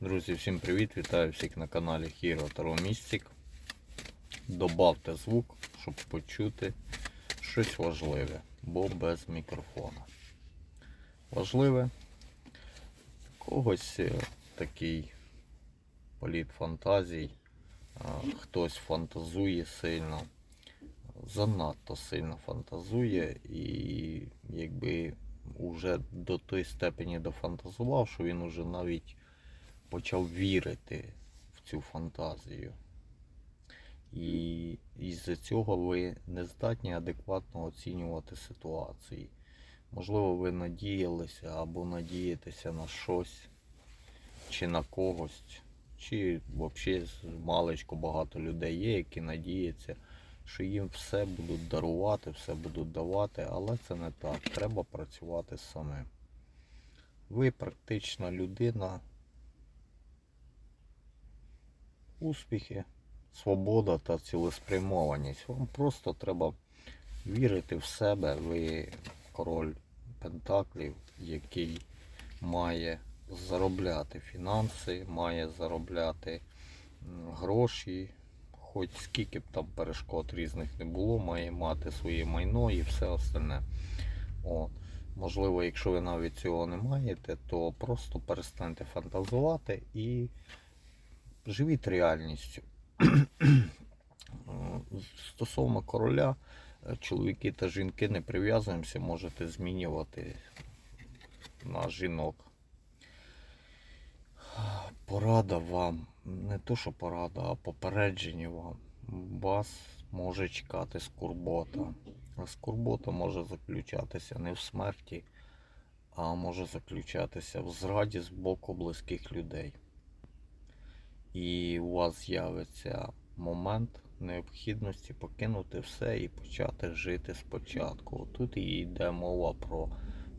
Друзі, всім привіт! Вітаю всіх на каналі Hero Таро Містик. Добавте звук, щоб почути щось важливе, бо без мікрофона. Важливе. Когось е, такий політ фантазій, хтось фантазує сильно, занадто сильно фантазує і якби уже до той степені дофантазував, що він уже навіть почав вірити в цю фантазію. І із-за цього ви не здатні адекватно оцінювати ситуації. Можливо, ви надіялися або надієтеся на щось, чи на когось, чи взагалі малечко багато людей є, які надіються, що їм все будуть дарувати, все будуть давати, але це не так. Треба працювати самим. Ви практична людина, успіхи, свобода та цілеспрямованість. Вам просто треба вірити в себе. Ви король Пентаклів, який має заробляти фінанси, має заробляти гроші. Хоч скільки б там перешкод різних не було, має мати своє майно і все остальне. От. Можливо, якщо ви навіть цього не маєте, то просто перестаньте фантазувати і живіть реальністю. Е, Стосовно короля, е, чоловіки та жінки не прив'язуємося, можете змінювати на жінок. Порада вам, не то що порада, а попередження вам. Вас може чекати скорбота. А скорбота може заключатися не в смерті, а може заключатися в зраді з боку близьких людей і у вас з'явиться момент необхідності покинути все і почати жити спочатку. Тут і йде мова про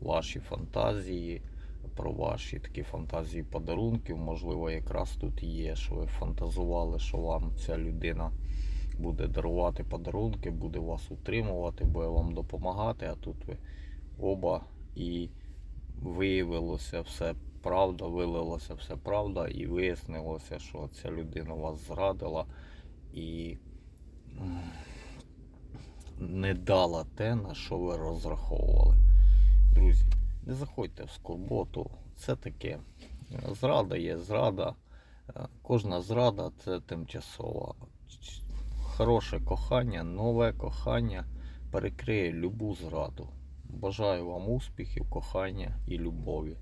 ваші фантазії, про ваші такі фантазії подарунків. Можливо, якраз тут є, що ви фантазували, що вам ця людина буде дарувати подарунки, буде вас утримувати, буде вам допомагати, а тут ви оба і виявилося все правда, вилилося все правда, і вияснилося, що ця людина вас зрадила і не дала те, на що ви розраховували. Друзі, не заходьте в скорботу. Це таке. Зрада є зрада. Е, Кожна зрада це тимчасова. Хороше кохання, нове кохання перекриє любу зраду. Бажаю вам успіхів, кохання і любові.